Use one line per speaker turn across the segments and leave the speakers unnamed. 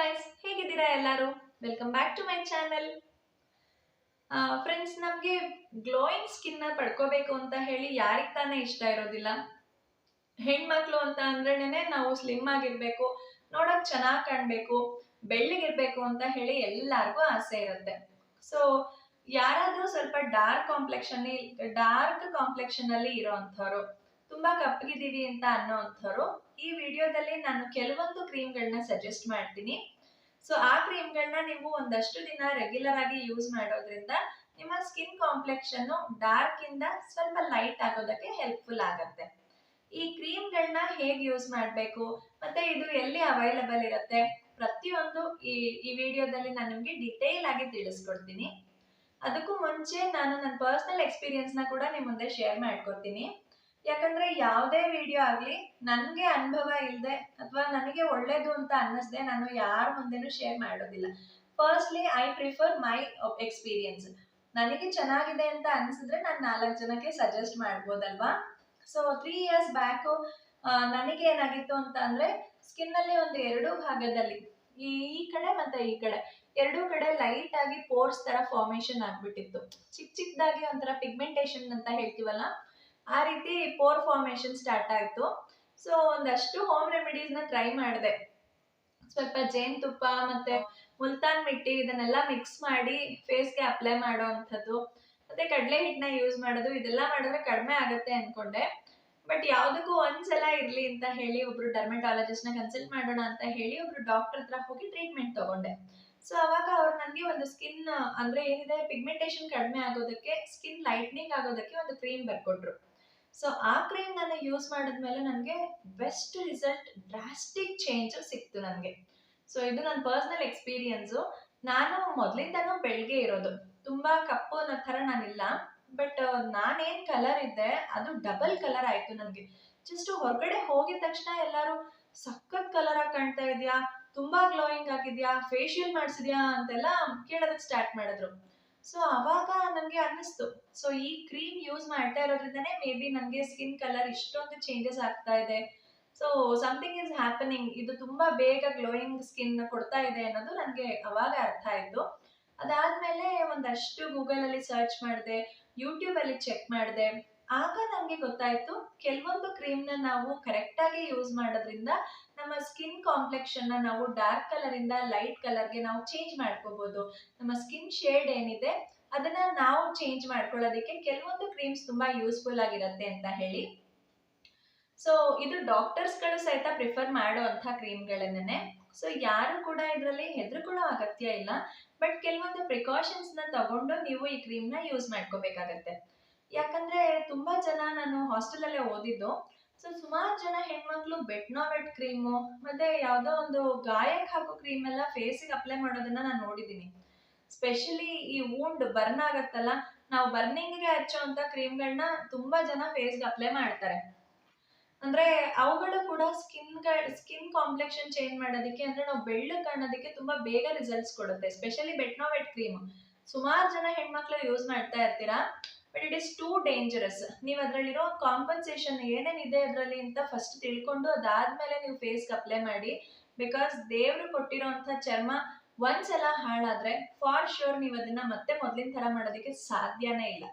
Guys ಹೇಗಿದ್ದೀರಾ ಎಲ್ಲರೂ? Welcome back to my channel friends ನಮಗೆ ಗ್ಲೋಯಿಂಗ್ನ ಪಡ್ಕೋಬೇಕು ಅಂತ ಹೇಳಿ ಯಾರಿಗೆ ತಾನೇ ಇಷ್ಟ ಇರೋದಿಲ್ಲ. ಹೆಣ್ಮಕ್ಳು ಅಂತ ಅಂದ್ರೇನೆ ನಾವು ಸ್ಲಿಮ್ ಆಗಿರ್ಬೇಕು, ನೋಡಕ್ ಚೆನ್ನಾಗಿ ಕಾಣಬೇಕು ಬೆಳ್ಳಗಿರ್ಬೇಕು ಅಂತ ಹೇಳಿ ಎಲ್ಲಾರ್ಗೂ ಆಸೆ ಇರುತ್ತೆ. ಸೊ ಯಾರಾದ್ರೂ ಸ್ವಲ್ಪ ಡಾರ್ಕ್ ಕಾಂಪ್ಲೆಕ್ಷನ್ ಡಾರ್ಕ್ ಕಾಂಪ್ಲೆಕ್ಷನ್ ಅಲ್ಲಿ ಇರೋಂಥವ್ರು, ತುಂಬಾ ಕಪ್ಪಗಿದ್ದೀವಿ ಅಂತ ಅನ್ನೋಂಥವ್ರು ಈ ವಿಡಿಯೋದಲ್ಲಿ ನಾನು ಕೆಲವೊಂದು ಕ್ರೀಮ್ಗಳನ್ನ ಸಜೆಸ್ಟ್ ಮಾಡ್ತೀನಿ. ಸೊ ಆ ಕ್ರೀಮ್ಗಳನ್ನ ನೀವು ಒಂದಷ್ಟು ದಿನ ರೆಗ್ಯುಲರ್ ಆಗಿ ಯೂಸ್ ಮಾಡೋದ್ರಿಂದ ನಿಮ್ಮ ಸ್ಕಿನ್ ಕಾಂಪ್ಲೆಕ್ಷನ್ ಡಾರ್ಕ್ ಇಂದ ಸ್ವಲ್ಪ ಲೈಟ್ ಆಗೋದಕ್ಕೆ ಹೆಲ್ಪ್ಫುಲ್ ಆಗುತ್ತೆ. ಈ ಕ್ರೀಮ್ಗಳನ್ನ ಹೇಗೆ ಯೂಸ್ ಮಾಡಬೇಕು? ಮತ್ತೆ ಇದು ಎಲ್ಲಿ ಅವೈಲಬಲ್ ಇರುತ್ತೆ? ಪ್ರತಿಯೊಂದು ಈ ಈ ವಿಡಿಯೋದಲ್ಲಿ ನಾನು ನಿಮಗೆ ಡಿಟೇಲ್ ಆಗಿ ತಿಳಿಸ್ಕೊಡ್ತೀನಿ. ಅದಕ್ಕೂ ಮುಂಚೆ ನಾನು ನನ್ನ ಪರ್ಸನಲ್ ಎಕ್ಸ್‌ಪೀರಿಯೆನ್ಸ್ನ ಕೂಡ ನಿಮ್ಮ ಮುಂದೆ ಶೇರ್ ಮಾಡ್ಕೊತೀನಿ ಯಾಕಂದ್ರೆ ಯಾವುದೇ ವಿಡಿಯೋ ಆಗಲಿ ನನಗೆ ಅನುಭವ ಇಲ್ಲದೆ ಅಥವಾ ನನಗೆ ಒಳ್ಳೇದು ಅಂತ ಅನ್ನಿಸ್ದೆ ನಾನು ಯಾರ ಮುಂದೆನೂ ಶೇರ್ ಮಾಡೋದಿಲ್ಲ. Firstly I prefer my experience ನನಗೆ ಚೆನ್ನಾಗಿದೆ ಅಂತ ಅನ್ಸಿದ್ರೆ ನಾನು ನಾಲ್ಕು ಜನಕ್ಕೆ ಸಜೆಸ್ಟ್ ಮಾಡ್ಬೋದಲ್ವಾ? ಸೊ ತ್ರೀ ಇಯರ್ಸ್ ಬ್ಯಾಕು ನನಗೆ ಏನಾಗಿತ್ತು ಅಂತ ಅಂದ್ರೆ ಸ್ಕಿನ್ ಅಲ್ಲಿ ಒಂದು ಎರಡು ಭಾಗದಲ್ಲಿ, ಈ ಕಡೆ ಮತ್ತೆ ಈ ಕಡೆ, ಎರಡೂ ಕಡೆ ಲೈಟ್ ಆಗಿ ಪೋರ್ಸ್ ತರ ಫಾರ್ಮೇಶನ್ ಆಗ್ಬಿಟ್ಟಿತ್ತು. ಚಿಕ್ಕ ಚಿಕ್ಕದಾಗಿ ಒಂಥರ ಪಿಗ್ಮೆಂಟೇಶನ್ ಅಂತ ಹೇಳ್ತೀವಲ್ಲ? ಆ ರೀತಿ ಪೋರ್ ಫಾರ್ಮೇಶನ್ ಸ್ಟಾರ್ಟ್ ಆಯ್ತು. ಸೊ ಒಂದಷ್ಟು ಹೋಮ್ ರೆಮಿಡೀಸ್ನ ಟ್ರೈ ಮಾಡಿದೆ. ಸ್ವಲ್ಪ ಜೇನುತುಪ್ಪ ಮತ್ತೆ ಮುಲ್ತಾನ್ ಮಿಟ್ಟಿ ಇದನ್ನೆಲ್ಲ ಮಿಕ್ಸ್ ಮಾಡಿ ಫೇಸ್ಗೆ ಅಪ್ಲೈ ಮಾಡೋ ಅಂಥದ್ದು. ಮತ್ತೆ ಕಡಲೆ ಹಿಟ್ಟನ್ನ ಯೂಸ್ ಮಾಡೋದು, ಇದೆಲ್ಲ ಮಾಡಿದ್ರೆ ಕಡಿಮೆ ಆಗುತ್ತೆ ಅನ್ಕೊಂಡೆ. ಬಟ್ ಯಾವುದಕ್ಕೂ ಒಂದ್ಸಲ ಇರಲಿ ಅಂತ ಹೇಳಿ ಒಬ್ರು ಡರ್ಮೆಟಾಲಜಿಸ್ಟ್ನ ಕನ್ಸಲ್ಟ್ ಮಾಡೋಣ ಅಂತ ಹೇಳಿ ಒಬ್ರು ಡಾಕ್ಟರ್ ಹತ್ರ ಹೋಗಿ ಟ್ರೀಟ್ಮೆಂಟ್ ತಗೊಂಡೆ. ಸೊ ಅವಾಗ ಅವ್ರು ನನಗೆ ಒಂದು ಸ್ಕಿನ್ ಅಂದ್ರೆ ಏನಿದೆ ಪಿಗ್ಮೆಂಟೇಷನ್ ಕಡಿಮೆ ಆಗೋದಕ್ಕೆ ಸ್ಕಿನ್ ಲೈಟ್ನಿಂಗ್ ಆಗೋದಕ್ಕೆ ಒಂದು ಕ್ರೀಮ್ ಬರ್ಕೊಟ್ರು. ಸೊ ಆ ಕ್ರೀಮ್ ನಾನು ಯೂಸ್ ಮಾಡಿದ್ಮೇಲೆ ನನಗೆ ಬೆಸ್ಟ್ ರಿಸಲ್ಟ್ ಡ್ರಾಸ್ಟಿಕ್ ಚೇಂಜ್ ಸಿಕ್ತು ನನಗೆ. ಸೊ ಇದು ನನ್ನ ಪರ್ಸನಲ್ ಎಕ್ಸ್ಪೀರಿಯನ್ಸು ನಾನು ಮೊದಲಿಂದನೂ ಬೆಳಗ್ಗೆ ಇರೋದು. ತುಂಬಾ ಕಪ್ಪು ಅನ್ನೋ ಥರ ನಾನಿಲ್ಲ. ಬಟ್ ನಾನೇನು ಕಲರ್ ಇದ್ದೆ, ಅದು ಡಬಲ್ ಕಲರ್ ಆಯ್ತು ನನಗೆ. ಜಸ್ಟ್ ಹೊರಗಡೆ ಹೋಗಿದ ತಕ್ಷಣ ಎಲ್ಲರೂ, ಸಖತ್ ಕಲರ್ ಆಗಿ ಕಾಣ್ತಾ ಇದೆಯಾ? ತುಂಬಾ ಗ್ಲೋಯಿಂಗ್ ಆಗಿದ್ಯಾ? ಫೇಶಿಯಲ್ ಮಾಡಿಸಿದ್ಯಾ? ಅಂತೆಲ್ಲ ಕೇಳೋದಕ್ಕೆ ಸ್ಟಾರ್ಟ್ ಮಾಡಿದ್ರು. ಸೊ ಅವಾಗ ನನಗೆ ಅನ್ನಿಸ್ತು. ಸೊ ಈ ಕ್ರೀಮ್ ಯೂಸ್ ಮಾಡ್ತಾ ಇರೋದ್ರಿಂದನೇ ಮೇ ಬಿ ನನಗೆ ಸ್ಕಿನ್ ಕಲರ್ ಇಷ್ಟೊಂದು ಚೇಂಜಸ್ ಆಗ್ತಾ ಇದೆ. ಸೊ ಸಮಥಿಂಗ್ ಇಸ್ ಹ್ಯಾಪನಿಂಗ್ ಇದು ತುಂಬಾ ಬೇಗ ಗ್ಲೋಯಿಂಗ್ ಸ್ಕಿನ್ ಕೊಡ್ತಾ ಇದೆ ಅನ್ನೋದು ನನಗೆ ಅವಾಗ ಅರ್ಥ ಆಯ್ತು. ಅದಾದ್ಮೇಲೆ ಒಂದಷ್ಟು ಗೂಗಲ್ ಅಲ್ಲಿ ಸರ್ಚ್ ಮಾಡಿದೆ ಯೂಟ್ಯೂಬಲ್ಲಿ ಚೆಕ್ ಮಾಡಿದೆ. ಆಗ ನಮಗೆ ಗೊತ್ತಾಯ್ತು ಕೆಲವೊಂದು ಕ್ರೀಮ್ ನಾವು ಕರೆಕ್ಟ್ ಆಗಿ ಯೂಸ್ ಮಾಡೋದ್ರಿಂದ ನಮ್ಮ ಸ್ಕಿನ್ ಕಾಂಪ್ಲೆಕ್ಷನ್ನ ನಾವು ಡಾರ್ಕ್ ಕಲರ್ ಲೈಟ್ ಕಲರ್ಗೆ ನಾವು ಚೇಂಜ್ ಮಾಡ್ಕೋಬಹುದು ನಮ್ಮ ಸ್ಕಿನ್ ಶೇಡ್ ಏನಿದೆ ಅದನ್ನ ನಾವು ಚೇಂಜ್ ಮಾಡ್ಕೊಳ್ಳೋದಕ್ಕೆ ಕೆಲವೊಂದು ಕ್ರೀಮ್ಸ್ ತುಂಬಾ ಯೂಸ್ಫುಲ್ ಆಗಿರುತ್ತೆ ಅಂತ ಹೇಳಿ. ಸೊ ಇದು ಡಾಕ್ಟರ್ಸ್ಗಳು ಸಹಿತ ಪ್ರಿಫರ್ ಮಾಡುವಂತ ಕ್ರೀಮ್ಗಳನ್ನೇ ಸೊ ಯಾರು ಕೂಡ ಇದರಲ್ಲಿ ಹೆದರ್ಕೊಳ್ಳೋ ಅಗತ್ಯ ಇಲ್ಲ. ಬಟ್ ಕೆಲವೊಂದು ಪ್ರಿಕಾಷನ್ಸ್ನ ತಗೊಂಡು ನೀವು ಈ ಕ್ರೀಮ್ನ ಯೂಸ್ ಮಾಡ್ಕೋಬೇಕಾಗತ್ತೆ. ಯಾಕಂದ್ರೆ ತುಂಬಾ ಜನ ನಾನು ಹಾಸ್ಟೆಲ್ ಅಲ್ಲೇ ಓದಿದ್ದು. ಸೊ ಸುಮಾರು ಜನ ಹೆಣ್ಮಕ್ಳು ಬೆಟ್ನೋವೆಟ್ ಕ್ರೀಮು ಮತ್ತೆ ಯಾವ್ದೋ ಒಂದು ಗಾಯಕ್ಕೆ ಹಾಕೋ ಕ್ರೀಮ್ ಎಲ್ಲ ಫೇಸಿಗೆ ಅಪ್ಲೈ ಮಾಡೋದನ್ನ ನಾನು ನೋಡಿದೀನಿ ಸ್ಪೆಷಲಿ ಈ ವೂಂಡ್ ಬರ್ನ್ ಆಗತ್ತಲ್ಲ, ನಾವು ಬರ್ನಿಂಗ್ಗೆ ಹಚ್ಚೋಂತ ಕ್ರೀಮ್ಗಳನ್ನ ತುಂಬಾ ಜನ ಫೇಸ್ಗೆ ಅಪ್ಲೈ ಮಾಡ್ತಾರೆ. ಅಂದ್ರೆ ಅವುಗಳು ಕೂಡ ಸ್ಕಿನ್ ಸ್ಕಿನ್ ಕಾಂಪ್ಲೆಕ್ಷನ್ ಚೇಂಜ್ ಮಾಡೋದಕ್ಕೆ, ಅಂದ್ರೆ ನಾವು ಬೆಳ್ಳಗೆ ಕಾಣೋದಕ್ಕೆ ತುಂಬಾ ಬೇಗ ರಿಸಲ್ಟ್ಸ್ ಕೊಡುತ್ತೆ ಸ್ಪೆಷಲಿ ಬೆಟ್ನೋವೆಟ್ ಕ್ರೀಮ್ ಸುಮಾರು ಜನ ಹೆಣ್ಮಕ್ಳು ಯೂಸ್ ಮಾಡ್ತಾ ಇರ್ತೀರಾ? But it is too dangerous ನೀವು ಅದರಲ್ಲಿರೋ ಕಾಂಪನ್ಸೇಷನ್ ಏನೇನಿದೆ ಅದರಲ್ಲಿ ಅಂತ ಫಸ್ಟ್ ತಿಳ್ಕೊಂಡು ಅದಾದ್ಮೇಲೆ ನೀವು ಫೇಸ್ಗೆ ಅಪ್ಲೈ ಮಾಡಿ. ಬಿಕಾಸ್ ದೇವ್ರು ಕೊಟ್ಟಿರೋಂಥ ಚರ್ಮ ಒಂದ್ಸಲ ಹಾಳಾದ್ರೆ ಫಾರ್ ಶ್ಯೂರ್ ನೀವು ಅದನ್ನ ಮತ್ತೆ ಮೊದಲಿನ ತರ ಮಾಡೋದಕ್ಕೆ ಸಾಧ್ಯನೇ ಇಲ್ಲ.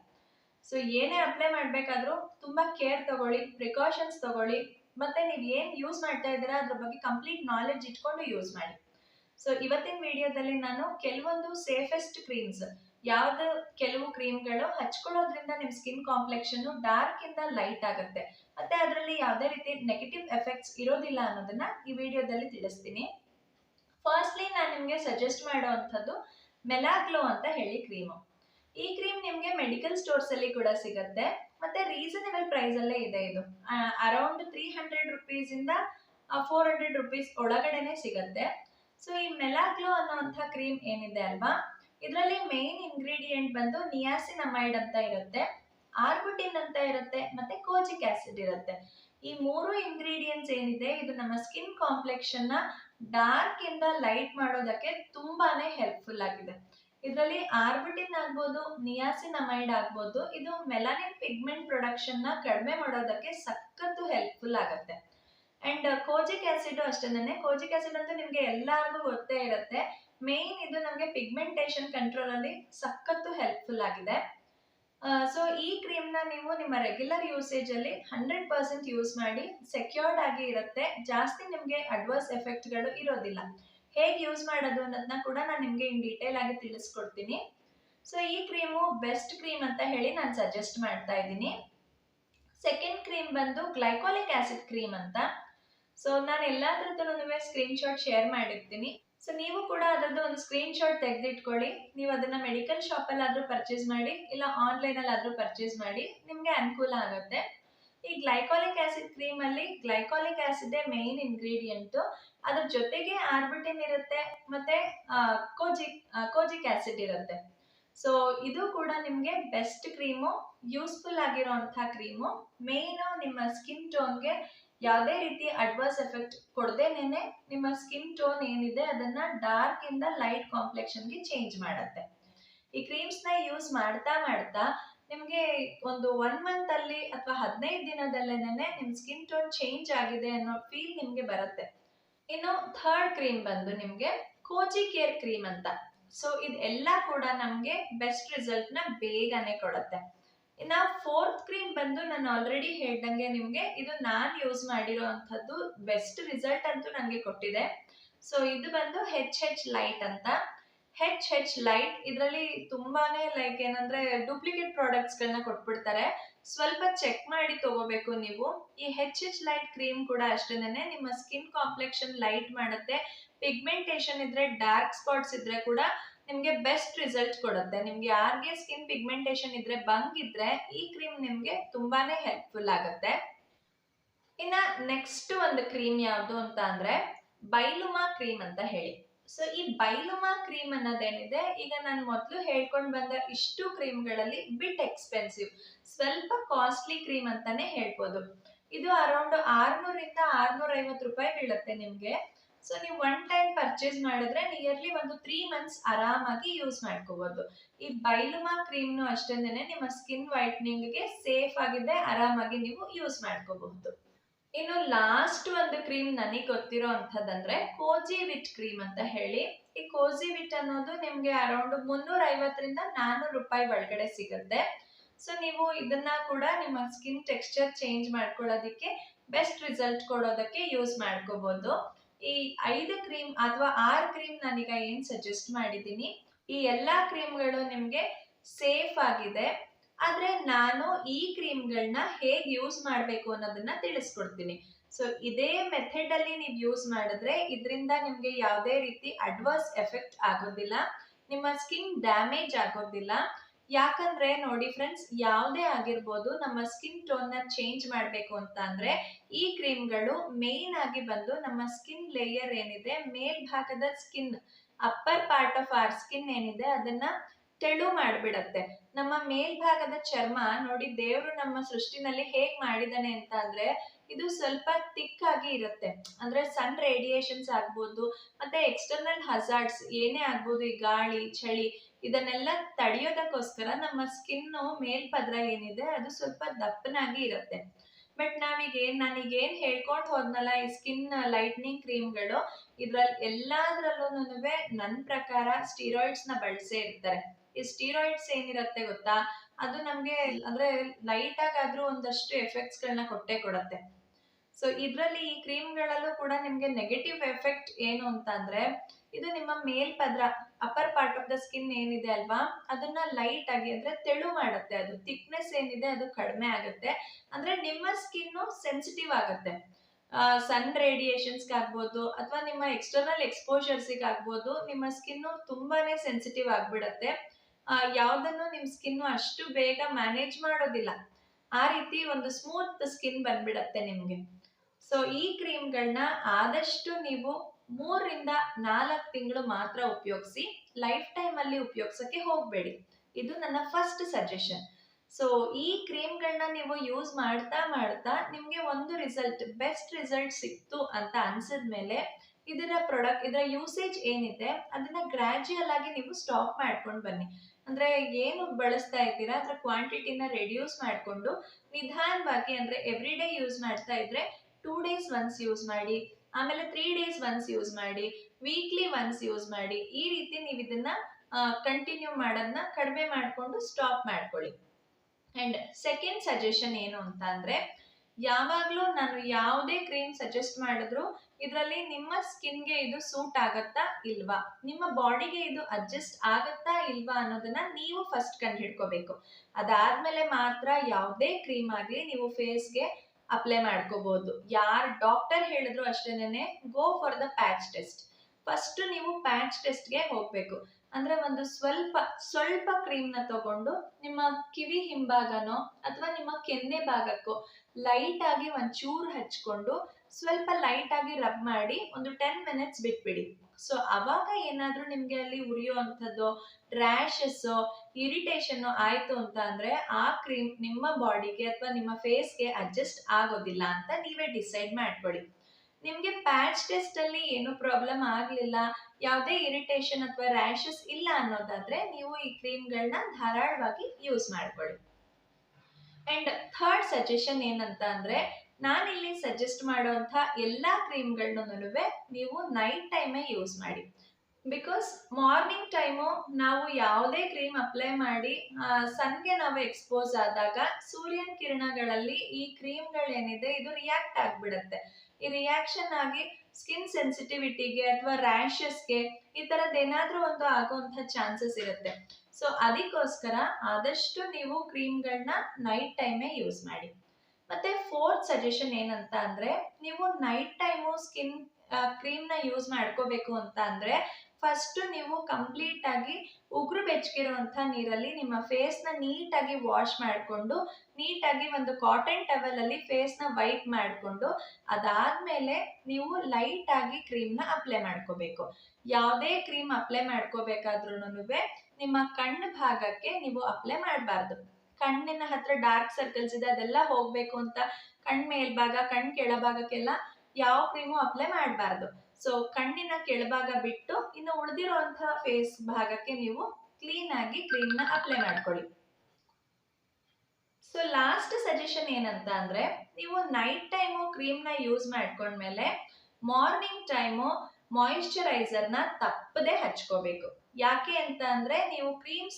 ಸೊ ಏನೇ ಅಪ್ಲೈ ಮಾಡಬೇಕಾದ್ರೂ ತುಂಬಾ ಕೇರ್ ತಗೊಳ್ಳಿ ಪ್ರಿಕಾಷನ್ಸ್ ತಗೊಳ್ಳಿ. ಮತ್ತೆ ನೀವು ಏನು ಯೂಸ್ ಮಾಡ್ತಾ ಇದ್ದೀರಾ ಅದ್ರ ಬಗ್ಗೆ ಕಂಪ್ಲೀಟ್ ನಾಲೆಡ್ಜ್ ಇಟ್ಕೊಂಡು ಯೂಸ್ ಮಾಡಿ. ಸೊ ಇವತ್ತಿನ ವಿಡಿಯೋದಲ್ಲಿ ನಾನು ಕೆಲವೊಂದು ಸೇಫೆಸ್ಟ್ ಕ್ರೀಮ್ಸ್ ಯಾವ್ದು ಕೆಲವು ಕ್ರೀಮ್ಗಳು ಹಚ್ಕೊಳ್ಳೋದ್ರಿಂದ ನಿಮ್ ಸ್ಕಿನ್ ಕಾಂಪ್ಲೆಕ್ಷನ್ ಡಾರ್ಕ್ ಇಂದ ಲೈಟ್ ಆಗುತ್ತೆ. ಮತ್ತೆ ಅದರಲ್ಲಿ ಯಾವುದೇ ರೀತಿ ನೆಗೆಟಿವ್ ಎಫೆಕ್ಟ್ಸ್ ಇರೋದಿಲ್ಲ ಅನ್ನೋದನ್ನ ಈ ವಿಡಿಯೋದಲ್ಲಿ ತಿಳಿಸ್ತೀನಿ. ಫಸ್ಟ್ಲಿ ನಾನು ನಿಮಗೆ ಸಜೆಸ್ಟ್ ಮಾಡುವಂಥದ್ದು ಮೆಲಾಗ್ಲೋ ಅಂತ ಹೇಳಿ ಕ್ರೀಮು. ಈ ಕ್ರೀಮ್ ನಿಮಗೆ ಮೆಡಿಕಲ್ ಸ್ಟೋರ್ಸ್ ಅಲ್ಲಿ ಕೂಡ ಸಿಗುತ್ತೆ. ಮತ್ತೆ ರೀಸನೇಬಲ್ ಪ್ರೈಸ್ ಅಲ್ಲೇ ಇದೆ ಇದು. ಅರೌಂಡ್ ತ್ರೀ ಹಂಡ್ರೆಡ್ ರುಪೀಸ್ ಇಂದ ಫೋರ್ ಹಂಡ್ರೆಡ್ ರುಪೀಸ್ ಒಳಗಡೆನೆ ಸಿಗತ್ತೆ. ಸೊ ಈ ಮೆಲಾಗ್ಲೋ ಅನ್ನೋಂಥ ಕ್ರೀಮ್ ಏನಿದೆ ಅಲ್ವಾ? ಇದರಲ್ಲಿ ಮೇನ್ ಇಂಗ್ರೀಡಿಯೆಂಟ್ ಬಂದು ನಿಯಾಸಿನಮೈಡ್ ಅಂತ ಇರುತ್ತೆ ಆರ್ಬುಟಿನ್ ಅಂತ ಇರುತ್ತೆ, ಮತ್ತೆ ಕೋಜಿಕ್ ಆಸಿಡ್ ಇರುತ್ತೆ. ಈ ಮೂರು ಇಂಗ್ರೀಡಿಯೆಂಟ್ಸ್ ಏನಿದೆ, ಇದು ನಮ್ಮ ಸ್ಕಿನ್ ಕಾಂಪ್ಲೆಕ್ಷನ್ನ ಡಾರ್ಕ್ ಇಂದ ಲೈಟ್ ಮಾಡೋದಕ್ಕೆ ತುಂಬಾನೇ ಹೆಲ್ಪ್ಫುಲ್ ಆಗಿದೆ. ಇದರಲ್ಲಿ ಆರ್ಬಿಟಿನ್ ಆಗ್ಬೋದು ನಿಯಾಸಿನಮೈಡ್ ಆಗ್ಬೋದು, ಇದು ಮೆಲಾನಿನ್ ಪಿಗ್ಮೆಂಟ್ ಪ್ರೊಡಕ್ಷನ್ನ ಕಡಿಮೆ ಮಾಡೋದಕ್ಕೆ ಸಖತ್ತು ಹೆಲ್ಪ್ಫುಲ್ ಆಗುತ್ತೆ. ಅಂಡ್ ಕೋಜಿಕ್ ಆಸಿಡ್ ಅಷ್ಟೇನೆ ಕೋಜಿಕ್ ಆಸಿಡ್ ಅಂತೂ ನಿಮ್ಗೆ ಎಲ್ಲಾರ್ಗೂ ಗೊತ್ತೇ ಇರುತ್ತೆ ಮೇನ್ ಇದು ನಮಗೆ ಪಿಗ್ಮೆಂಟೇಷನ್ ಕಂಟ್ರೋಲ್ ಅಲ್ಲಿ ಸಖತ್ತು ಹೆಲ್ಪ್ಫುಲ್ ಆಗಿದೆ. ಸೊ ಈ ಕ್ರೀಮ್ನ ನೀವು ನಿಮ್ಮ ರೆಗ್ಯುಲರ್ ಯೂಸೇಜ್ ಅಲ್ಲಿ ಹಂಡ್ರೆಡ್ ಪರ್ಸೆಂಟ್ ಯೂಸ್ ಮಾಡಿ ಸೆಕ್ಯೂರ್ಡ್ ಆಗಿ ಇರುತ್ತೆ. ಜಾಸ್ತಿ ನಿಮಗೆ ಅಡ್ವರ್ಸ್ ಎಫೆಕ್ಟ್ಗಳು ಇರೋದಿಲ್ಲ. ಹೇಗೆ ಯೂಸ್ ಮಾಡೋದು ಅನ್ನೋದನ್ನ ಕೂಡ ನಾನು ನಿಮಗೆ ಇನ್ ಡೀಟೇಲ್ ಆಗಿ ತಿಳಿಸ್ಕೊಡ್ತೀನಿ. ಸೊ ಈ ಕ್ರೀಮು ಬೆಸ್ಟ್ ಕ್ರೀಮ್ ಅಂತ ಹೇಳಿ ನಾನು ಸಜೆಸ್ಟ್ ಮಾಡ್ತಾ ಇದ್ದೀನಿ. ಸೆಕೆಂಡ್ ಕ್ರೀಮ್ ಬಂದು ಗ್ಲೈಕೋಲಿಕ್ ಆಸಿಡ್ ಕ್ರೀಮ್ ಅಂತ. ಸೊ ನಾನು ಎಲ್ಲಾದ್ರದ್ದು ಸ್ಕ್ರೀನ್ ಶಾಟ್ ಶೇರ್ ಮಾಡಿರ್ತೀನಿ. ಸೊ ನೀವು ಕೂಡ ಅದರದ್ದು ಒಂದು ಸ್ಕ್ರೀನ್ ಶಾಟ್ ತೆಗೆದಿಟ್ಕೊಳ್ಳಿ. ನೀವು ಅದನ್ನ ಮೆಡಿಕಲ್ ಶಾಪಲ್ಲಾದರೂ ಪರ್ಚೇಸ್ ಮಾಡಿ, ಇಲ್ಲ ಆನ್ಲೈನ್ ಅಲ್ಲಿ ಆದ್ರೂ ಪರ್ಚೇಸ್ ಮಾಡಿ, ನಿಮಗೆ ಅನುಕೂಲ ಆಗುತ್ತೆ. ಈ ಗ್ಲೈಕಾಲಿಕ್ ಆಸಿಡ್ ಕ್ರೀಮ್ ಅಲ್ಲಿ ಗ್ಲೈಕಾಲಿಕ್ ಆಸಿಡ್ ಮೇನ್ ಇಂಗ್ರೀಡಿಯೆಂಟು ಅದ್ರ ಜೊತೆಗೆ ಆರ್ಬಿಟಿನ್ ಇರುತ್ತೆ, ಮತ್ತೆ ಕೋಜಿಕ್ ಕೋಜಿಕ್ ಆಸಿಡ್ ಇರುತ್ತೆ. ಸೊ ಇದು ಕೂಡ ನಿಮಗೆ ಬೆಸ್ಟ್ ಕ್ರೀಮು ಯೂಸ್ಫುಲ್ ಆಗಿರೋಂಥ ಕ್ರೀಮು ಮೇನ್ ನಿಮ್ಮ ಸ್ಕಿನ್ ಟೋನ್ಗೆ ಯಾವುದೇ ರೀತಿ ಅಡ್ವರ್ಸ್ ಎಫೆಕ್ಟ್ ಕೊಡದೇನೆ ನಿಮ್ಮ ಸ್ಕಿನ್ ಟೋನ್ ಏನಿದೆ ಅದನ್ನ ಡಾರ್ಕ್ ಇಂದ ಲೈಟ್ ಕಾಂಪ್ಲೆಕ್ಷನ್ಗೆ ಚೇಂಜ್ ಮಾಡುತ್ತೆ. ಈ ಕ್ರೀಮ್ಸ್ನ ಯೂಸ್ ಮಾಡ್ತಾ ಮಾಡ್ತಾ ನಿಮ್ಗೆ ಒಂದು ಒನ್ ಮಂತ್ ಅಲ್ಲಿ ಅಥವಾ ಹದಿನೈದು ದಿನದಲ್ಲೇನೆ ನಿಮ್ ಸ್ಕಿನ್ ಟೋನ್ ಚೇಂಜ್ ಆಗಿದೆ ಅನ್ನೋ ಫೀಲ್ ನಿಮ್ಗೆ ಬರುತ್ತೆ. ಇನ್ನು ಥರ್ಡ್ ಕ್ರೀಮ್ ಬಂದು ನಿಮ್ಗೆ ಕೋಜಿ ಕೇರ್ ಕ್ರೀಮ್ ಅಂತ. ಸೊ ಇದೆಲ್ಲ ಕೂಡ ನಮ್ಗೆ ಬೆಸ್ಟ್ ರಿಸಲ್ಟ್ನ ಬೇಗನೆ ಕೊಡುತ್ತೆ. ಇನ್ನ ಫೋರ್ತ್ ಕ್ರೀಮ್ ಬಂದು ನಾನು ಆಲ್ರೆಡಿ ಹೇಳ್ದಂಗೆ ನಿಮ್ಗೆ ಇದು ನಾನ್ ಯೂಸ್ ಮಾಡಿರೋ ಅಂಥದ್ದು ಬೆಸ್ಟ್ ರಿಸಲ್ಟ್ ಅಂತೂ ನನಗೆ ಕೊಟ್ಟಿದೆ. ಸೊ ಇದು ಬಂದು ಹೆಚ್ ಹೆಚ್ ಲೈಟ್ ಅಂತ. ಹೆಚ್ ಹೆಚ್ ಲೈಟ್ ಇದರಲ್ಲಿ ತುಂಬಾನೇ ಲೈಕ್ ಏನಂದ್ರೆ ಡೂಪ್ಲಿಕೇಟ್ ಪ್ರಾಡಕ್ಟ್ಸ್ ಗಳನ್ನ ಕೊಟ್ಬಿಡ್ತಾರೆ. ಸ್ವಲ್ಪ ಚೆಕ್ ಮಾಡಿ ತಗೋಬೇಕು ನೀವು. ಈ ಹೆಚ್ ಹೆಚ್ ಲೈಟ್ ಕ್ರೀಮ್ ಕೂಡ ಅಷ್ಟೇನೆ ನಿಮ್ಮ ಸ್ಕಿನ್ ಕಾಂಪ್ಲೆಕ್ಷನ್ ಲೈಟ್ ಮಾಡುತ್ತೆ. ಪಿಗ್ಮೆಂಟೇಷನ್ ಇದ್ರೆ ಡಾರ್ಕ್ ಸ್ಪಾಟ್ಸ್ ಇದ್ರೆ ಕೂಡ ನಿಮ್ಗೆ ಬೆಸ್ಟ್ ರಿಸಲ್ಟ್ ಕೊಡುತ್ತೆ. ನಿಮ್ಗೆ ಯಾರಿಗೆ ಸ್ಕಿನ್ ಪಿಗ್ಮೆಂಟೇಷನ್ ಇದ್ರೆ ಬಂಗ್ ಇದ್ರೆ ಈ ಕ್ರೀಮ್ ನಿಮ್ಗೆ ತುಂಬಾನೇ ಹೆಲ್ಪ್ಫುಲ್ ಆಗುತ್ತೆ. ಇನ್ನ ನೆಕ್ಸ್ಟ್ ಒಂದು ಕ್ರೀಮ್ ಯಾವುದು ಅಂತ ಅಂದ್ರೆ ಬೈಲುಮಾ ಕ್ರೀಮ್ ಅಂತ ಹೇಳಿ. ಸೊ ಈ ಬೈಲುಮಾ ಕ್ರೀಮ್ ಅನ್ನೋದೇನಿದೆ? ಈಗ ನಾನು ಮೊದಲು ಹೇಳ್ಕೊಂಡು ಬಂದ ಇಷ್ಟು ಕ್ರೀಮ್ಗಳಲ್ಲಿ ಬಿಟ್ ಎಕ್ಸ್ಪೆನ್ಸಿವ್ ಸ್ವಲ್ಪ ಕಾಸ್ಟ್ಲಿ ಕ್ರೀಮ್ ಅಂತಾನೆ ಹೇಳ್ಬೋದು. ಇದು ಅರೌಂಡ್ ಆರ್ನೂರಿಂದ ಆರ್ನೂರ ರೂಪಾಯಿ ಬೀಳುತ್ತೆ ನಿಮ್ಗೆ. ಸೊ ನೀವು ಒನ್ ಟೈಮ್ ಪರ್ಚೇಸ್ ಮಾಡಿದ್ರೆ ನಿಯರ್ಲಿ ಒಂದು ತ್ರೀ ಮಂತ್ಸ್ ಆರಾಮಾಗಿ ಯೂಸ್ ಮಾಡ್ಕೋಬಹುದು ಈ ಬೈಲುಮಾ ಕ್ರೀಮ್ನು ಅಷ್ಟೊಂದೇನೆ ನಿಮ್ಮ ಸ್ಕಿನ್ ವೈಟ್ನಿಂಗ್ಗೆ ಸೇಫ್ ಆಗಿದೆ, ಆರಾಮಾಗಿ ನೀವು ಯೂಸ್ ಮಾಡ್ಕೋಬಹುದು. ಇನ್ನು ಲಾಸ್ಟ್ ಒಂದು ಕ್ರೀಮ್ ನನಗೆ ಗೊತ್ತಿರೋ ಅಂಥದ್ದಂದ್ರೆ ಕೋಜಿ ವಿಟ್ ಕ್ರೀಮ್ ಅಂತ ಹೇಳಿ. ಈ ಕೋಜಿ ವಿಟ್ ಅನ್ನೋದು ನಿಮ್ಗೆ ಅರೌಂಡ್ ಮುನ್ನೂರ ಐವತ್ತರಿಂದ ನಾನ್ನೂರು ರೂಪಾಯಿ ಒಳಗಡೆ ಸಿಗುತ್ತೆ. ಸೊ ನೀವು ಇದನ್ನ ಕೂಡ ನಿಮ್ಮ ಸ್ಕಿನ್ ಟೆಕ್ಸ್ಚರ್ ಚೇಂಜ್ ಮಾಡ್ಕೊಳ್ಳೋದಕ್ಕೆ ಬೆಸ್ಟ್ ರಿಸಲ್ಟ್ ಕೊಡೋದಕ್ಕೆ ಯೂಸ್ ಮಾಡ್ಕೋಬಹುದು ಈ ಐದು ಕ್ರೀಮ್ ಅಥವಾ ಆರು ಕ್ರೀಮ್ ನಾನೀಗ ಏನ್ ಸಜೆಸ್ಟ್ ಮಾಡಿದ್ದೀನಿ, ಈ ಎಲ್ಲಾ ಕ್ರೀಮ್ಗಳು ನಿಮ್ಗೆ ಸೇಫ್ ಆಗಿದೆ. ಆದ್ರೆ ನಾನು ಈ ಕ್ರೀಮ್ಗಳನ್ನ ಹೇಗೆ ಯೂಸ್ ಮಾಡಬೇಕು ಅನ್ನೋದನ್ನ ತಿಳಿಸ್ಕೊಡ್ತೀನಿ. ಸೊ ಇದೇ ಮೆಥಡ್ ಅಲ್ಲಿ ನೀವು ಯೂಸ್ ಮಾಡಿದ್ರೆ ಇದರಿಂದ ನಿಮ್ಗೆ ಯಾವುದೇ ರೀತಿ ಅಡ್ವರ್ಸ್ ಎಫೆಕ್ಟ್ ಆಗೋದಿಲ್ಲ. ನಿಮ್ಮ ಸ್ಕಿನ್ ಡ್ಯಾಮೇಜ್ ಆಗೋದಿಲ್ಲ. ಯಾಕಂದ್ರೆ ನೋಡಿ ಫ್ರೆಂಡ್ಸ್ ಯಾವುದೇ ಆಗಿರ್ಬೋದು ನಮ್ಮ ಸ್ಕಿನ್ ಟೋನ್ನ ಚೇಂಜ್ ಮಾಡಬೇಕು ಅಂತ ಅಂದ್ರೆ ಈ ಕ್ರೀಮ್ಗಳು ಮೇನ್ ಆಗಿ ಬಂದು ನಮ್ಮ ಸ್ಕಿನ್ ಲೇಯರ್ ಏನಿದೆ ಮೇಲ್ಭಾಗದ skin upper part of our skin ಏನಿದೆ ಅದನ್ನ ತೆಳು ಮಾಡಿಬಿಡತ್ತೆ. ನಮ್ಮ ಮೇಲ್ಭಾಗದ ಚರ್ಮ ನೋಡಿ ದೇವರು ನಮ್ಮ ಸೃಷ್ಟಿನಲ್ಲಿ ಹೇಗ್ ಮಾಡಿದಾನೆ ಅಂತ ಅಂದ್ರೆ ಇದು ಸ್ವಲ್ಪ ತಿಕ್ ಆಗಿ ಇರುತ್ತೆ. ಅಂದ್ರೆ ಸನ್ ರೇಡಿಯೇಷನ್ಸ್ ಆಗ್ಬೋದು, ಮತ್ತೆ ಎಕ್ಸ್ಟರ್ನಲ್ ಹಜಾರ್ಡ್ಸ್ ಏನೇ ಆಗ್ಬೋದು, ಈ ಗಾಳಿ, ಚಳಿ ಇದನ್ನೆಲ್ಲ ತಡೆಯೋದಕ್ಕೋಸ್ಕರ ನಮ್ಮ ಸ್ಕಿನ್ ಮೇಲ್ಪದ್ರ ಏನಿದೆ, ಅದು ಸ್ವಲ್ಪ ದಪ್ಪನಾಗಿ ಇರುತ್ತೆ. ಬಟ್ ನಾವೀಗೇನ್ ಏನ್ ಹೇಳ್ಕೊಂಡು ಹೋದ್ನಲ್ಲ ಈ ಸ್ಕಿನ್ ಲೈಟ್ನಿಂಗ್ ಕ್ರೀಮ್ಗಳು ಇದ್ರಲ್ಲಿ ಎಲ್ಲಾದ್ರಲ್ಲೂ ನನ್ನ ಪ್ರಕಾರ ಸ್ಟೀರಾಯ್ಡ್ಸ್ನ ಬಳಸೇ ಇರ್ತಾರೆ. ಈ ಸ್ಟೀರಾಯ್ಡ್ಸ್ ಏನಿರತ್ತೆ ಗೊತ್ತಾ? ಅದು ನಮ್ಗೆ, ಅಂದ್ರೆ ಲೈಟ್ ಆಗಾದ್ರೂ ಒಂದಷ್ಟು ಎಫೆಕ್ಟ್ಸ್ ಗಳನ್ನ ಕೊಟ್ಟೆ ಕೊಡತ್ತೆ. ಸೊ ಇದ್ರಲ್ಲಿ ಈ ಕ್ರೀಮ್ಗಳಲ್ಲೂ ಕೂಡ ನಿಮ್ಗೆ ನೆಗೆಟಿವ್ ಎಫೆಕ್ಟ್ ಏನು ಅಂತ ಅಂದ್ರೆ ಇದು ನಿಮ್ಮ ಮೇಲ್ಪದ್ರ upper part of the skin ಏನಿದೆ ಅಲ್ವಾ? ಅದನ್ನ ಲೈಟ್ ಆಗಿ ಅಂದ್ರೆ ತೆಳು ಮಾಡುತ್ತೆ. ಅದು ಥಿಕ್ನೆಸ್ ಏನಿದೆ ಅದು ಕಡಿಮೆ ಆಗುತ್ತೆ. ಅಂದ್ರೆ ನಿಮ್ಮ ಸ್ಕಿನ್ ಸೆನ್ಸಿಟಿವ್ ಆಗುತ್ತೆ. ಸನ್ ರೇಡಿಯೇಷನ್ಸ್ ಆಗ್ಬೋದು ಅಥವಾ ನಿಮ್ಮ ಎಕ್ಸ್ಟರ್ನಲ್ ಎಕ್ಸ್ಪೋಜರ್ಸ್ ಆಗ್ಬೋದು. ನಿಮ್ಮ ಸ್ಕಿನ್ ತುಂಬಾನೇ ಸೆನ್ಸಿಟಿವ್ ಆಗ್ಬಿಡತ್ತೆ. ಯಾವುದನ್ನು ನಿಮ್ಮ ಸ್ಕಿನ್ ಅಷ್ಟು ಬೇಗ ಮ್ಯಾನೇಜ್ ಮಾಡೋದಿಲ್ಲ. ಆ ರೀತಿ ಒಂದು ಸ್ಮೂತ್ ಸ್ಕಿನ್ ಬಂದ್ಬಿಡತ್ತೆ ನಿಮಗೆ. ಸೊ ಈ ಕ್ರೀಮ್ಗಳನ್ನ ಆದಷ್ಟು ನೀವು ಮೂರರಿಂದ ನಾಲ್ಕು ತಿಂಗಳು ಮಾತ್ರ ಉಪಯೋಗಿಸಿ ಲೈಫ್ ಟೈಮ್ ಅಲ್ಲಿ ಉಪಯೋಗಿಸಕ್ಕೆ ಹೋಗಬೇಡಿ. ಇದು ನನ್ನ ಫಸ್ಟ್ ಸಜೆಷನ್ ಸೊ ಈ ಕ್ರೀಮ್ಗಳನ್ನ ನೀವು ಯೂಸ್ ಮಾಡ್ತಾ ಮಾಡ್ತಾ ನಿಮ್ಗೆ ಒಂದು ರಿಸಲ್ಟ್ ಬೆಸ್ಟ್ ರಿಸಲ್ಟ್ ಸಿಕ್ತು ಅಂತ ಅನ್ಸಿದ ಮೇಲೆ ಇದರ ಪ್ರಾಡಕ್ಟ್ ಇದರ ಯೂಸೇಜ್ ಏನಿದೆ ಅದನ್ನ ಗ್ರಾಜುಯಲ್ ಆಗಿ ನೀವು ಸ್ಟಾಪ್ ಮಾಡ್ಕೊಂಡು ಬನ್ನಿ. ಅಂದ್ರೆ ಏನು ಬಳಸ್ತಾ ಇದ್ದೀರಾ? ಅದರ ಕ್ವಾಂಟಿಟಿನ ರೆಡ್ಯೂಸ್ ಮಾಡಿಕೊಂಡು ನಿಧಾನವಾಗಿ ಅಂದ್ರೆ ಎವ್ರಿ ಡೇ ಯೂಸ್ ಮಾಡ್ತಾ ಇದ್ರೆ ಟೂ ಡೇಸ್ ಒನ್ಸ್ ಯೂಸ್ ಮಾಡಿ. ಆಮೇಲೆ ತ್ರೀ ಡೇಸ್ ಒನ್ಸ್ ಯೂಸ್ ಮಾಡಿ ವೀಕ್ಲಿ ಒನ್ಸ್ ಯೂಸ್ ಮಾಡಿ, ಈ ರೀತಿ ನೀವು ಇದನ್ನ ಕಂಟಿನ್ಯೂ ಮಾಡೋದನ್ನ ಕಡಿಮೆ ಮಾಡಿಕೊಂಡು ಸ್ಟಾಪ್ ಮಾಡ್ಕೊಳ್ಳಿ. ಅಂಡ್ ಸೆಕೆಂಡ್ ಸಜೆಷನ್ ಏನು ಅಂತ ಅಂದ್ರೆ, ಯಾವಾಗಲೂ ನಾನು ಯಾವುದೇ ಕ್ರೀಮ್ ಸಜೆಸ್ಟ್ ಮಾಡಿದ್ರು ಇದರಲ್ಲಿ ನಿಮ್ಮ ಸ್ಕಿನ್ಗೆ ಇದು ಸೂಟ್ ಆಗತ್ತಾ ಇಲ್ವಾ? ನಿಮ್ಮ ಬಾಡಿಗೆ ಇದು ಅಡ್ಜಸ್ಟ್ ಆಗತ್ತಾ ಇಲ್ವಾ ಅನ್ನೋದನ್ನ ನೀವು ಫಸ್ಟ್ ಕಂಡು ಹಿಡ್ಕೋಬೇಕು ಅದಾದ್ಮೇಲೆ ಮಾತ್ರ ಯಾವುದೇ ಕ್ರೀಮ್ ಆಗಲಿ ನೀವು ಫೇಸ್ಗೆ ಅಪ್ಲೈ ಮಾಡ್ಕೋಬಹುದು ಯಾರು ಡಾಕ್ಟರ್ ಹೇಳಿದ್ರು ಅಷ್ಟೇನೆ go for the patch test first ನೀವು ಪ್ಯಾಚ್ ಟೆಸ್ಟ್ಗೆ ಹೋಗ್ಬೇಕು. ಅಂದ್ರೆ ಒಂದು ಸ್ವಲ್ಪ ಸ್ವಲ್ಪ ಕ್ರೀಮ್ನ ತಗೊಂಡು ನಿಮ್ಮ ಕಿವಿ ಹಿಂಭಾಗನೋ ಅಥವಾ ನಿಮ್ಮ ಕೆನ್ನೆ ಭಾಗಕ್ಕೋ ಲೈಟ್ ಆಗಿ ಒಂಚೂರು ಹಚ್ಕೊಂಡು ಸ್ವಲ್ಪ ಲೈಟ್ ಆಗಿ ರಬ್ ಮಾಡಿ ಒಂದು ಟೆನ್ ಮಿನಿಟ್ಸ್ ಬಿಟ್ಬಿಡಿ. ಸೊ ಅವಾಗ ಏನಾದರೂ ನಿಮ್ಗೆ ಅಲ್ಲಿ ಉರಿಯೋ ಅಂಥದ್ದು ಇರಿಟೇಷನ್ ಆಯ್ತು ಅಂತ ಅಂದ್ರೆ ಆ ಕ್ರೀಮ್ ನಿಮ್ಮ ಬಾಡಿಗೆ ಅಥವಾ ನಿಮ್ಮ ಫೇಸ್ಗೆ ಅಡ್ಜಸ್ಟ್ ಆಗೋದಿಲ್ಲ ಅಂತ ನೀವೇ ಡಿಸೈಡ್ ಮಾಡ್ಕೊಳ್ಳಿ. ನಿಮ್ಗೆ ಪ್ಯಾಚ್ ಟೆಸ್ಟ್ ಅಲ್ಲಿ ಏನು ಪ್ರಾಬ್ಲಮ್ ಆಗ್ಲಿಲ್ಲ, ಯಾವುದೇ ಇರಿಟೇಷನ್ ಅಥವಾ ರ್ಯಾಶಸ್ ಇಲ್ಲ ಅನ್ನೋದಾದ್ರೆ ನೀವು ಈ ಕ್ರೀಮ್ಗಳನ್ನ ಧಾರಾಳವಾಗಿ ಯೂಸ್ ಮಾಡ್ಕೊಳ್ಳಿ. ಅಂಡ್ ಥರ್ಡ್ ಸಜೆಷನ್ ಏನಂತ ಅಂದ್ರೆ ನಾನಿಲ್ಲಿ ಸಜೆಸ್ಟ್ ಮಾಡುವಂಥ ಎಲ್ಲಾ ಕ್ರೀಮ್ಗಳನ್ನೂ ನೀವು ನೈಟ್ ಟೈಮೇ ಯೂಸ್ ಮಾಡಿ. ಬಿಕಾಸ್ ಮಾರ್ನಿಂಗ್ ಟೈಮು ನಾವು ಯಾವುದೇ ಕ್ರೀಮ್ ಅಪ್ಲೈ ಮಾಡಿ ಸನ್ಗೆ ನಾವು ಎಕ್ಸ್ಪೋಸ್ ಆದಾಗ ಸೂರ್ಯನ ಕಿರಣಗಳಲ್ಲಿ ಈ ಕ್ರೀಮ್ಗಳೇನಿದೆ ಇದು ರಿಯಾಕ್ಟ್ ಆಗಿಬಿಡುತ್ತೆ. ಈ ರಿಯಾಕ್ಷನ್ ಆಗಿ ಸ್ಕಿನ್ ಸೆನ್ಸಿಟಿವಿಟಿಗೆ ಅಥವಾ ರ್ಯಾಷಸ್ಗೆ ಈ ಥರದ್ದು ಏನಾದರೂ ಒಂದು ಆಗುವಂಥ ಚಾನ್ಸಸ್ ಇರುತ್ತೆ. ಸೊ ಅದಕ್ಕೋಸ್ಕರ ಆದಷ್ಟು ನೀವು ಕ್ರೀಮ್ಗಳನ್ನ ನೈಟ್ ಟೈಮೇ ಯೂಸ್ ಮಾಡಿ. ಮತ್ತೆ ಫೋರ್ತ್ ಸಜೆಷನ್ ಏನಂತ ಅಂದ್ರೆ, ನೀವು ನೈಟ್ ಟೈಮು ಸ್ಕಿನ್ ಕ್ರೀಮ್ನ ಯೂಸ್ ಮಾಡ್ಕೋಬೇಕು ಅಂತ ಅಂದ್ರೆ ಫಸ್ಟ್ ನೀವು ಕಂಪ್ಲೀಟ್ ಆಗಿ ಉಗುರು ಬೆಚ್ಚಗಿರುವಂತಹ ನೀರಲ್ಲಿ ನಿಮ್ಮ ಫೇಸ್ನ ನೀಟಾಗಿ ವಾಶ್ ಮಾಡಿಕೊಂಡು, ನೀಟಾಗಿ ಒಂದು ಕಾಟನ್ ಟವೆಲ್ ಅಲ್ಲಿ ಫೇಸ್ನ ವೈಪ್ ಮಾಡಿಕೊಂಡು, ಅದಾದ್ಮೇಲೆ ನೀವು ಲೈಟ್ ಆಗಿ ಕ್ರೀಮ್ನ ಅಪ್ಲೈ ಮಾಡ್ಕೋಬೇಕು. ಯಾವುದೇ ಕ್ರೀಮ್ ಅಪ್ಲೈ ಮಾಡ್ಕೋಬೇಕಾದ್ರೂ ನಿಮ್ಮ ಕಣ್ಣು ಭಾಗಕ್ಕೆ ನೀವು ಅಪ್ಲೈ ಮಾಡಬಾರ್ದು. ಕಣ್ಣಿನ ಹತ್ರ ಡಾರ್ಕ್ ಸರ್ಕಲ್ಸ್ ಇದೆ, ಅದೆಲ್ಲ ಹೋಗ್ಬೇಕು ಅಂತ ಕಣ್ ಮೇಲ್ಭಾಗ, ಕಣ್ ಕೆಳಭಾಗಕ್ಕೆಲ್ಲ ಯಾವ ಕ್ರೀಮು ಅಪ್ಲೈ ಮಾಡಬಾರ್ದು. ಸೊ ಕಣ್ಣಿನ ಕೆಳಭಾಗ ಬಿಟ್ಟು ಇನ್ನು ಉಳಿದಿರುವಂತಹ ಫೇಸ್ ಭಾಗಕ್ಕೆ ನೀವು ಕ್ಲೀನ್ ಆಗಿ ಕ್ರೀಮ್ನ ಅಪ್ಲೈ ಮಾಡ್ಕೊಳ್ಳಿ. ಸೊ ಲಾಸ್ಟ್ ಸಜೆಷನ್ ಏನಂತ ಅಂದ್ರೆ, ನೀವು ನೈಟ್ ಟೈಮು ನ ಯೂಸ್ ಮಾಡ್ಕೊಂಡ್ಮೇಲೆ ಮಾರ್ನಿಂಗ್ ಟೈಮು ನ ತಪ್ಪದೆ ಹಚ್ಕೋಬೇಕು. ಯಾಕೆ ಅಂತ ಅಂದ್ರೆ, ನೀವು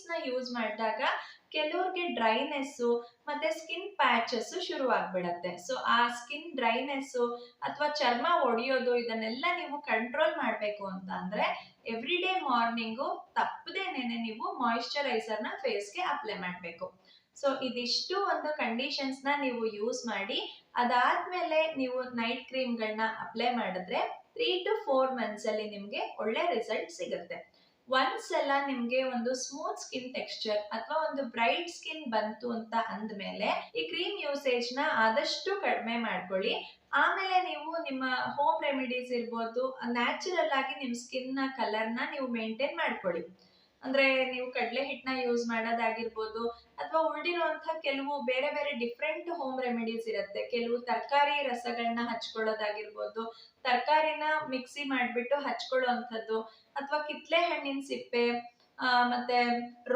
ನ ಯೂಸ್ ಮಾಡಿದಾಗ ಕೆಲವ್ರಿಗೆ ಡ್ರೈನೆಸ್ಸು ಮತ್ತೆ ಸ್ಕಿನ್ ಪ್ಯಾಚಸ್ ಶುರು ಆಗ್ಬಿಡತ್ತೆ ಸೊ ಆ ಸ್ಕಿನ್ ಡ್ರೈನೆಸ್ಸು ಅಥವಾ ಚರ್ಮ ಒಡೆಯೋದು ಇದನ್ನೆಲ್ಲ ನೀವು ಕಂಟ್ರೋಲ್ ಮಾಡಬೇಕು ಅಂತ ಅಂದ್ರೆ ಎವ್ರಿ ಡೇ ಮಾರ್ನಿಂಗು ತಪ್ಪದೇನೆ ನೀವು ಮಾಯಿಶ್ಚರೈಸರ್ನ ಫೇಸ್ಗೆ ಅಪ್ಲೈ ಮಾಡಬೇಕು. ಸೊ ಇದಿಷ್ಟು ಒಂದು ಕಂಡೀಷನ್ಸ್ನ ನೀವು ಯೂಸ್ ಮಾಡಿ, ಅದಾದ್ಮೇಲೆ ನೀವು ನೈಟ್ ಕ್ರೀಮ್ಗಳನ್ನ ಅಪ್ಲೈ ಮಾಡಿದ್ರೆ ತ್ರೀ ಟು ಫೋರ್ ಮಂತ್ಸಲ್ಲಿ ನಿಮಗೆ ಒಳ್ಳೆ ರಿಸಲ್ಟ್ ಸಿಗುತ್ತೆ. ಒನ್ಸ್ ಎಲ್ಲ ನಿಮ್ಗೆ ಒಂದು ಸ್ಮೂತ್ ಸ್ಕಿನ್ ಟೆಕ್ಸ್ಚರ್ ಅಥವಾ ಒಂದು ಬ್ರೈಟ್ ಸ್ಕಿನ್ ಬಂತು ಅಂತ ಅಂದ್ಮೇಲೆ ಈ ಕ್ರೀಮ್ ಯೂಸೇಜ್ನ ಆದಷ್ಟು ಕಡಿಮೆ ಮಾಡ್ಕೊಳ್ಳಿ. ಆಮೇಲೆ ನೀವು ನಿಮ್ಮ ಹೋಮ್ ರೆಮಿಡೀಸ್ ಇರ್ಬೋದು ನ್ಯಾಚುರಲ್ ಆಗಿ ನಿಮ್ ಸ್ಕಿನ್ನ ಕಲರ್ನ ನೀವು ಮೇಂಟೈನ್ ಮಾಡ್ಕೊಳ್ಳಿ. ಅಂದ್ರೆ ನೀವು ಕಡಲೆ ಹಿಟ್ಟನ್ನ ಯೂಸ್ ಮಾಡೋದಾಗಿರ್ಬೋದು ಅಥವಾ ಉಳಿದಿರುವಂತ ಕೆಲವು ಬೇರೆ ಬೇರೆ ಡಿಫ್ರೆಂಟ್ ಹೋಮ್ ರೆಮಿಡೀಸ್ ಇರುತ್ತೆ. ಕೆಲವು ತರಕಾರಿ ರಸಗಳನ್ನ ಹಚ್ಕೊಳ್ಳೋದಾಗಿರ್ಬೋದು, ತರಕಾರಿನ ಮಿಕ್ಸಿ ಮಾಡಿಬಿಟ್ಟು ಹಚ್ಕೊಳ್ಳೋ ಅಥವಾ ಕಿತ್ಲೆ ಹಣ್ಣಿನ ಸಿಪ್ಪೆ ಮತ್ತೆ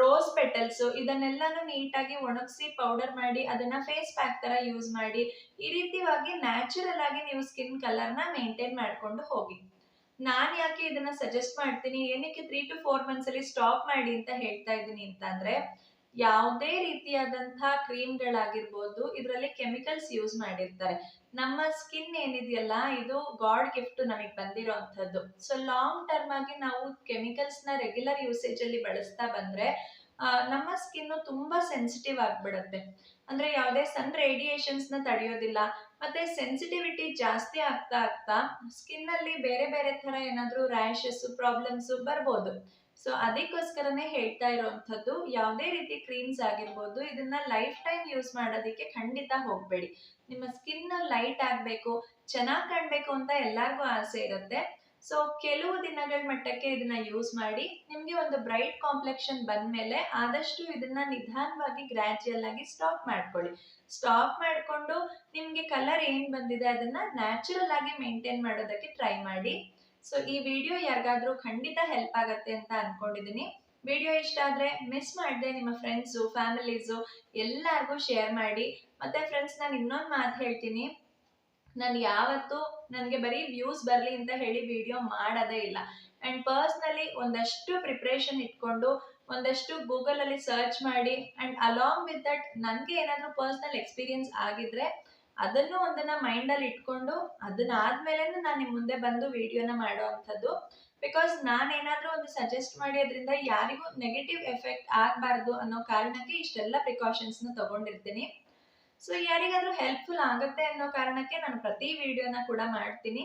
ರೋಸ್ ಪೆಟಲ್ಸ್ ಇದನ್ನೆಲ್ಲಾನು ನೀಟಾಗಿ ಒಣಗಿಸಿ ಪೌಡರ್ ಮಾಡಿ ಅದನ್ನ ಫೇಸ್ ಪ್ಯಾಕ್ ತರ ಯೂಸ್ ಮಾಡಿ ಈ ರೀತಿಯಾಗಿ ನ್ಯಾಚುರಲ್ ಆಗಿ ನೀವು ಸ್ಕಿನ್ ಕಲರ್ನ ಮೇಂಟೈನ್ ಮಾಡ್ಕೊಂಡು ಹೋಗಿ. ನಾನ್ ಯಾಕೆ ಇದನ್ನ ಸಜೆಸ್ಟ್ ಮಾಡ್ತೀನಿ? ಏನಕ್ಕೆ ತ್ರೀ ಟು ಫೋರ್ ಮಂತ್ಸ್ ಅಲ್ಲಿ ಸ್ಟಾಪ್ ಮಾಡಿ ಅಂತ ಹೇಳ್ತಾ ಇದ್ದೀನಿ ಅಂತಂದ್ರೆ, ಯಾವುದೇ ರೀತಿಯಾದಂತಹ ಕ್ರೀಮ್ಗಳಾಗಿರ್ಬೋದು, ಇದರಲ್ಲಿ ಕೆಮಿಕಲ್ಸ್ ಯೂಸ್ ಮಾಡಿರ್ತಾರೆ. ನಮ್ಮ ಸ್ಕಿನ್ ಏನಿದೆಯಲ್ಲ, ಇದು ಗಾಡ್ ಗಿಫ್ಟ್ ನಮಗೆ ಬಂದಿರೋ ಅಂಥದ್ದು. ಸೊ ಲಾಂಗ್ ಟರ್ಮ್ ಆಗಿ ನಾವು ಕೆಮಿಕಲ್ಸ್ನ ರೆಗ್ಯುಲರ್ ಯೂಸೇಜ್ ಅಲ್ಲಿ ಬಳಸ್ತಾ ಬಂದ್ರೆ ನಮ್ಮ ಸ್ಕಿನ್ ತುಂಬಾ ಸೆನ್ಸಿಟಿವ್ ಆಗ್ಬಿಡತ್ತೆ. ಅಂದ್ರೆ ಯಾವುದೇ ಸನ್ ರೇಡಿಯೇಷನ್ಸ್ನ ತಡೆಯೋದಿಲ್ಲ. ಮತ್ತೆ ಸೆನ್ಸಿಟಿವಿಟಿ ಜಾಸ್ತಿ ಆಗ್ತಾ ಆಗ್ತಾ ಸ್ಕಿನ್ ಅಲ್ಲಿ ಬೇರೆ ಬೇರೆ ತರ ಏನಾದ್ರೂ ರ್ಯಾಶಸ್ ಪ್ರಾಬ್ಲಮ್ಸ್ ಬರ್ಬೋದು. ಸೊ ಅದಕ್ಕೋಸ್ಕರನೇ ಹೇಳ್ತಾ ಇರುವಂಥದ್ದು ಯಾವುದೇ ರೀತಿ ಕ್ರೀಮ್ಸ್ ಆಗಿರ್ಬೋದು, ಇದನ್ನ ಲೈಫ್ ಟೈಮ್ ಯೂಸ್ ಮಾಡೋದಕ್ಕೆ ಖಂಡಿತ ಹೋಗ್ಬೇಡಿ. ನಿಮ್ಮ ಸ್ಕಿನ್ ಲೈಟ್ ಆಗಬೇಕು, ಚೆನ್ನಾಗಿ ಕಾಣಬೇಕು ಅಂತ ಎಲ್ಲರಿಗೂ ಆಸೆ ಇರುತ್ತೆ. ಸೊ ಕೆಲವು ದಿನಗಳ ಮಟ್ಟಕ್ಕೆ ಇದನ್ನ ಯೂಸ್ ಮಾಡಿ, ನಿಮಗೆ ಒಂದು ಬ್ರೈಟ್ ಕಾಂಪ್ಲೆಕ್ಷನ್ ಬಂದ್ಮೇಲೆ ಆದಷ್ಟು ಇದನ್ನ ನಿಧಾನವಾಗಿ ಗ್ರಾಜುಯಲ್ ಆಗಿ ಸ್ಟಾಪ್ ಮಾಡ್ಕೊಳ್ಳಿ. ಸ್ಟಾಪ್ ಮಾಡಿಕೊಂಡು ನಿಮಗೆ ಕಲರ್ ಏನ್ ಬಂದಿದೆ ಅದನ್ನ ನ್ಯಾಚುರಲ್ ಆಗಿ ಮೇಂಟೈನ್ ಮಾಡೋದಕ್ಕೆ ಟ್ರೈ ಮಾಡಿ. ಸೊ ಈ ವಿಡಿಯೋ ಯಾರಿಗಾದ್ರೂ ಖಂಡಿತ ಹೆಲ್ಪ್ ಆಗತ್ತೆ ಅಂತ ಅನ್ಕೊಂಡಿದ್ದೀನಿ ವಿಡಿಯೋ ಇಷ್ಟ ಆದ್ರೆ ಮಿಸ್ ಮಾಡದೆ ನಿಮ್ಮ ಫ್ರೆಂಡ್ಸು ಫ್ಯಾಮಿಲೀಸು ಎಲ್ಲರಿಗೂ ಶೇರ್ ಮಾಡಿ. ಮತ್ತೆ ಫ್ರೆಂಡ್ಸ್ ನಾನು ಇನ್ನೊಂದು ಮಾತು ಹೇಳ್ತೀನಿ. ನಾನು ಯಾವತ್ತೂ ನನಗೆ ಬರೀ ವ್ಯೂಸ್ ಬರಲಿ ಅಂತ ಹೇಳಿ ವಿಡಿಯೋ ಮಾಡೋದೇ ಇಲ್ಲ. ಆ್ಯಂಡ್ ಪರ್ಸ್ನಲಿ ಒಂದಷ್ಟು ಪ್ರಿಪ್ರೇಷನ್ ಇಟ್ಕೊಂಡು, ಒಂದಷ್ಟು ಗೂಗಲಲ್ಲಿ ಸರ್ಚ್ ಮಾಡಿ ಆ್ಯಂಡ್ ಅಲಾಂಗ್ ವಿತ್ ದಟ್ ನನಗೆ ಏನಾದರೂ ಪರ್ಸ್ನಲ್ ಎಕ್ಸ್ಪೀರಿಯನ್ಸ್ ಆಗಿದ್ರೆ ಅದನ್ನು ಒಂದನ್ನ ಮೈಂಡಲ್ಲಿ ಇಟ್ಕೊಂಡು ಅದನ್ನಾದ್ಮೇಲೆ ನಾನು ನಿಮ್ಮ ಮುಂದೆ ಬಂದು ವಿಡಿಯೋನ ಮಾಡೋ ಅಂಥದ್ದು ಬಿಕಾಸ್ ನಾನೇನಾದರೂ ಒಂದು ಸಜೆಸ್ಟ್ ಮಾಡಿ ಅದರಿಂದ ಯಾರಿಗೂ ನೆಗೆಟಿವ್ ಎಫೆಕ್ಟ್ ಆಗಬಾರ್ದು ಅನ್ನೋ ಕಾರಣಕ್ಕೆ ಇಷ್ಟೆಲ್ಲ ಪ್ರಿಕಾಷನ್ಸ್ನ ತಗೊಂಡಿರ್ತೀನಿ. ಸೊ ಯಾರಿಗಾದ್ರೂ ಹೆಲ್ಪ್ಫುಲ್ ಆಗುತ್ತೆ ಅನ್ನೋ ಕಾರಣಕ್ಕೆ ನಾನು ಪ್ರತಿ ವಿಡಿಯೋನ ಕೂಡ ಮಾಡ್ತೀನಿ.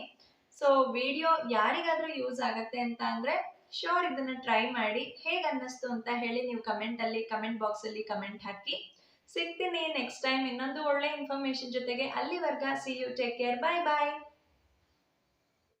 ಸೊ ವಿಡಿಯೋ ಯಾರಿಗಾದ್ರೂ ಯೂಸ್ ಆಗುತ್ತೆ ಅಂತ ಅಂದರೆ ಶೋರ್ ಇದನ್ನು ಟ್ರೈ ಮಾಡಿ. ಹೇಗೆ ಅನ್ನಿಸ್ತು ಅಂತ ಹೇಳಿ ನೀವು ಕಮೆಂಟಲ್ಲಿ ಕಮೆಂಟ್ ಬಾಕ್ಸಲ್ಲಿ ಕಮೆಂಟ್ ಹಾಕಿ. ಸಿಗ್ತೀನಿ ನೆಕ್ಸ್ಟ್ ಟೈಮ್ ಇನ್ನೊಂದು ಒಳ್ಳೆ ಇನ್ಫಾರ್ಮೇಶನ್ ಜೊತೆಗೆ. ಅಲ್ಲಿವರ್ಗ see you take care bye bye